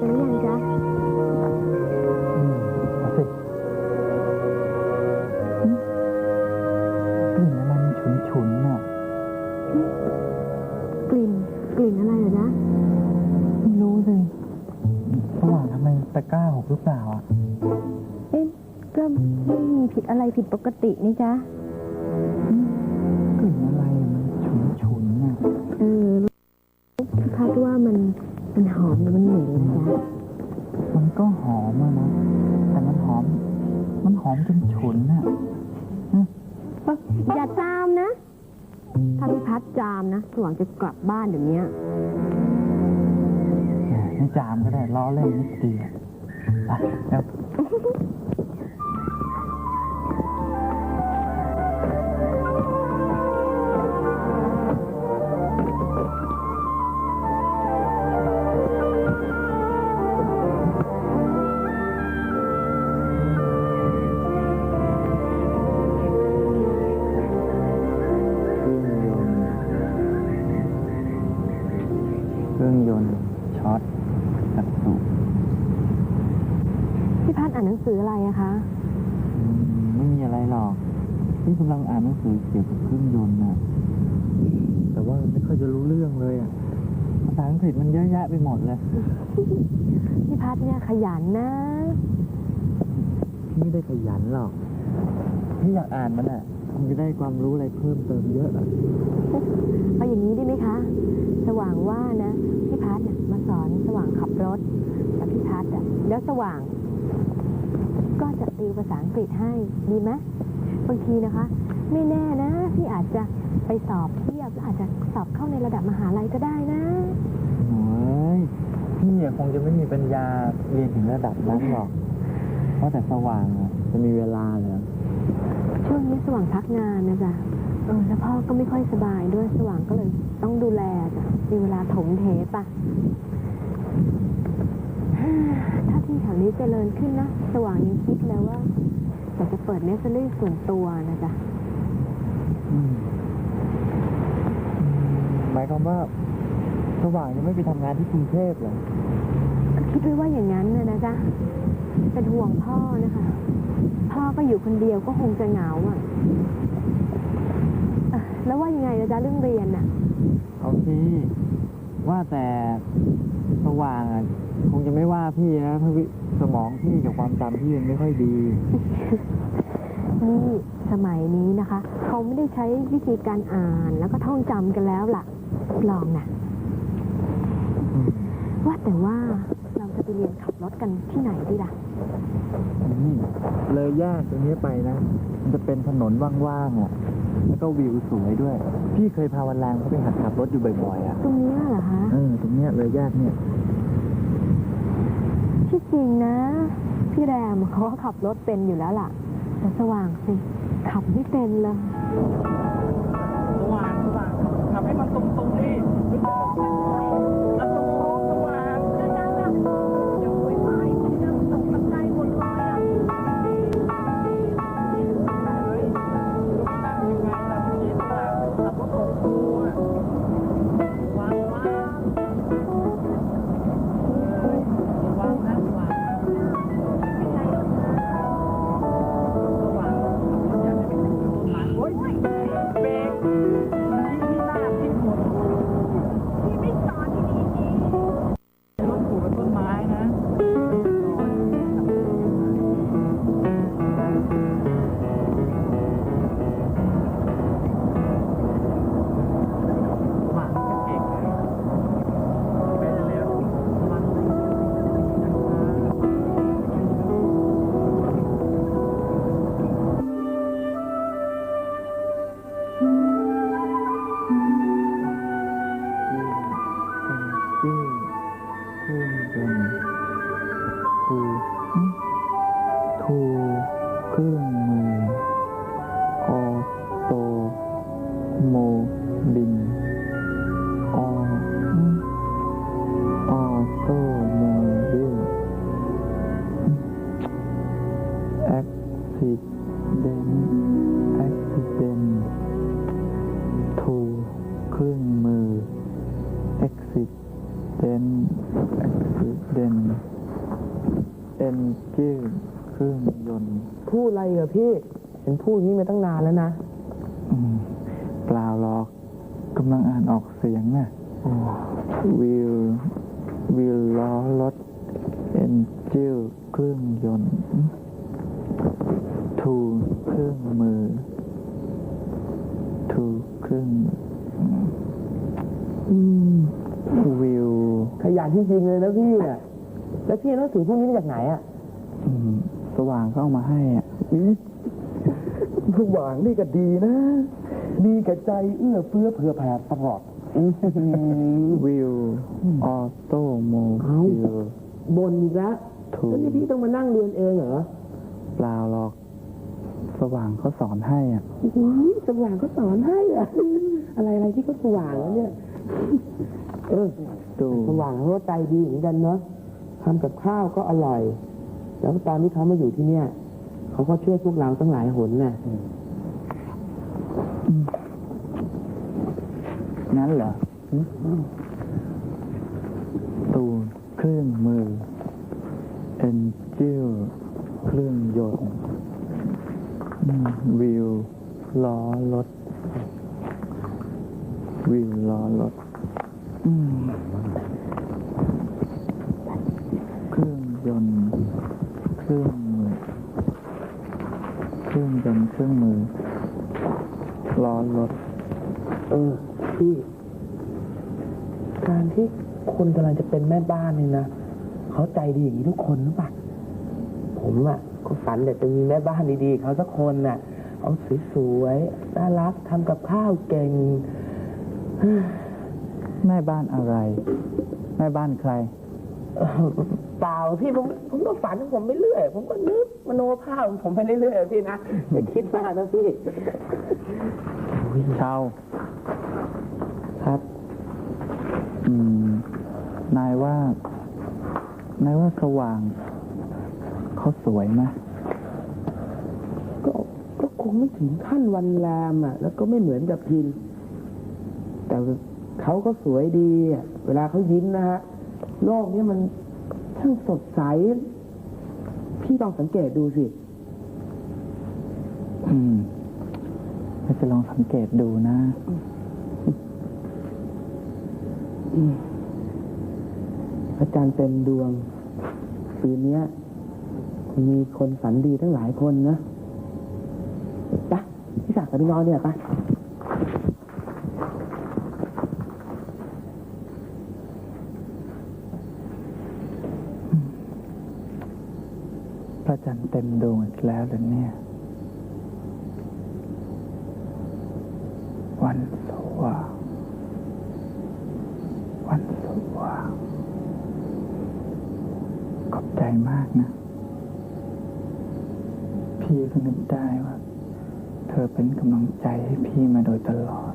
กันหรือยังจ๊ะอืมเอาสิอืมกลิ่นอะไรมันฉุนๆน่ะกลิ่น กลิ่นอะไรเหรอจ๊ะไม่รู้สิสว่างทำไมตะกร้าหกหรือเปล่าอะเอ๊ะก็ไม่มีผิดอะไรผิดปกตินี่จ๊ะ กลิ่นอะไร มันหอมหรือมันเหม็นนะจ๊ะมันก็หอมอะนะ แต่มันหอม มันหอมจนฉุนน่ะอย่าจามนะ ถ้าพี่พัดจามนะสว่างจะกลับบ้านเดี๋ยวนี้แหมไม่จามก็ได้ล้อเล่นนิดเดียวอะแล้วานหนังสืออะไรอะคะอืมไม่มีอะไรหรอก พี่กำลังอ่านหนังสือเกี่ยวกับเครื่องยนต์น่ะ แต่ว่าไม่ค่อยจะรู้เรื่องเลยอะ ภาษาอังกฤษมันเยอะแยะไปหมดเลย พี่พัดเนี่ยขยันนะ พี่ไม่ได้ขยันหรอก พี่อยากอ่านมันอะมันจะได้ความรู้อะไรเพิ่มเติมเยอะอะเอาอย่างนี้ได้ไหมคะ สว่างว่านะ พี่พัดน่ะมาสอนสว่างขับรถกับพี่พัดอะแล้วสว่าง ก็จะติวภาษาอังกฤษให้ดีไหมบางทีนะคะ ไม่แน่นะพี่อาจจะไปสอบเทียบแล้วอาจจะสอบเข้าในระดับมหาลัยก็ได้นะ โอ้ยพี่อะคงจะไม่มีปัญญาเรียนถึงระดับนั้นหรอก เพราะแต่สว่างอะจะมีเวลาเหรอช่วงนี้สว่างพักงานนะจ๊ะเออแล้วพ่อก็ไม่ค่อยสบายด้วยสว่างก็เลยต้องดูแลจ้ะมีเวลาถมเทปะ ถ้าที่แถวนี้เจริญขึ้นนะ สว่างยังคิดแล้วว่าอยากจะเปิดเนสเซอรี่ส่วนตัวนะจ๊ะอืมอืมหมายความว่า สว่างจะไม่ไปทำงานที่กรุงเทพเหรอก็คิดไว้ว่าอย่างนั้นนะนะจ๊ะเป็นห่วงพ่อนะคะ พ่อก็อยู่คนเดียวก็คงจะเหงาอะอะแล้วว่ายังไงนะจ๊ะเรื่องเรียนน่ะ เอาสิว่าแต่ สว่างอะคงจะไม่ว่าพี่นะถ้าวิสมองพี่กับความจำพี่มันไม่ค่อยดี นี่สมัยนี้นะคะ เขาไม่ได้ใช้วิธีการอ่านแล้วก็ท่องจำกันแล้วล่ะ ลองนะอืมว่าแต่ว่าเราจะไปเรียนขับรถกันที่ไหนดีล่ะ อืมเลยแยกตรงนี้ไปนะ มันจะเป็นถนนว่างๆอะ แล้วก็วิวสวยด้วย พี่เคยพาวันแรงเขาไปหัดขับรถอยู่บ่อยๆอะตรงเนี้ยเหรอคะเออตรงเนี้ยเลยแยกเนี่ยที่จริงนะ พี่แรมเขาก็ขับรถเป็นอยู่แล้วล่ะแต่สว่างสิ ขับไม่เป็นเลย โม บิลอออโตโมบิลแอคซิเดนแอคซิเดนทูเครื่องมือ exit then exit เด่นเอ็นจื้อเครื่องยนต์ พูดอะไรเหรอพี่ เห็นพูดอย่างนี้มาตั้งนานแล้วนะ อืมเปล่าหรอกกำลังอ่านออกเสียงน่ะวิววิวล้อรถเอ็นจิลเครื่องยนต์ทูเครื่องมือทูเครื่องมืออืมวิวขยันจริงๆเลยนะพี่อะแล้วพี่เอาหนังสือพวกนี้มาจากไหนอะอืมสว่างเข้ามาให้อะสว่างนี่ก็ดีนะ ดีกับใจเอื้อเฟื้อเผื่อแผ่ตลอด วิวออโตโมบิลบนอีกแล้วถูกแล้วนี่พี่ต้องมานั่งเรียนเองเหรอ เปล่าหรอก สว่างเขาสอนให้อะอุ๊ยสว่างก็สอนให้อะอะไรอะไรที่เขาสว่างแล้วเนี่ย เออดูสว่างเขาก็ใจดีเหมือนกันเนาะทำกับข้าวก็อร่อย แล้วตอนที่เขามาอยู่ที่เนี่ย เขาก็ช่วยพวกเราตั้งหลายหนน่ะ งั้นเหรอตูนเครื่องมือ เอนจิลเครื่องยนต์วิวล้อรถ วิวล้อรถเครื่องยนต์ เครื่องมือ เครื่องยนต์เครื่องมือ ล้อรถ เออ พี่ การที่คนกำลังจะเป็นแม่บ้านนี่นะ เขาใจดีอย่างนี้ทุกคนหรือเปล่าผมอะก็ฝันแต่จะมีแม่บ้านดีๆเขาสักคนน่ะ เอาสวยๆน่ารักทำกับข้าวเก่ง แม่บ้านอะไร แม่บ้านใคร เอ่อเปล่าพี่ผมผมก็ฝันของผมไปเรื่อย ผมก็นึกมโนภาพของผมไปเรื่อยๆพี่นะอย่าคิดมากนะพี่เช่าครับ อืม นายว่า นายว่าสว่าง เขาสวยไหมก็ก็คงไม่ถึงขั้นวันแรมอะ แล้วก็ไม่เหมือนกับพิน แต่เขาก็สวยดีอะเวลาเขายิ้มนะฮะ โลกนี้มันช่างสดใส พี่ลองสังเกตดูสิ อืมเราจะลองสังเกตดูนะพระจันทร์เต็มดวง ปีเนี้ยมีคนฝันดีทั้งหลายคนนะไปะพี่ศักดิ์กับพี่น้องเนี่ยไป ระจันทร์เต็มดวงอีกแล้วเหรอเนี่ย วันสว่างวันสว่างขอบใจมากนะ พี่ก็นึกได้ว่า เธอเป็นกำลังใจให้พี่มาโดยตลอด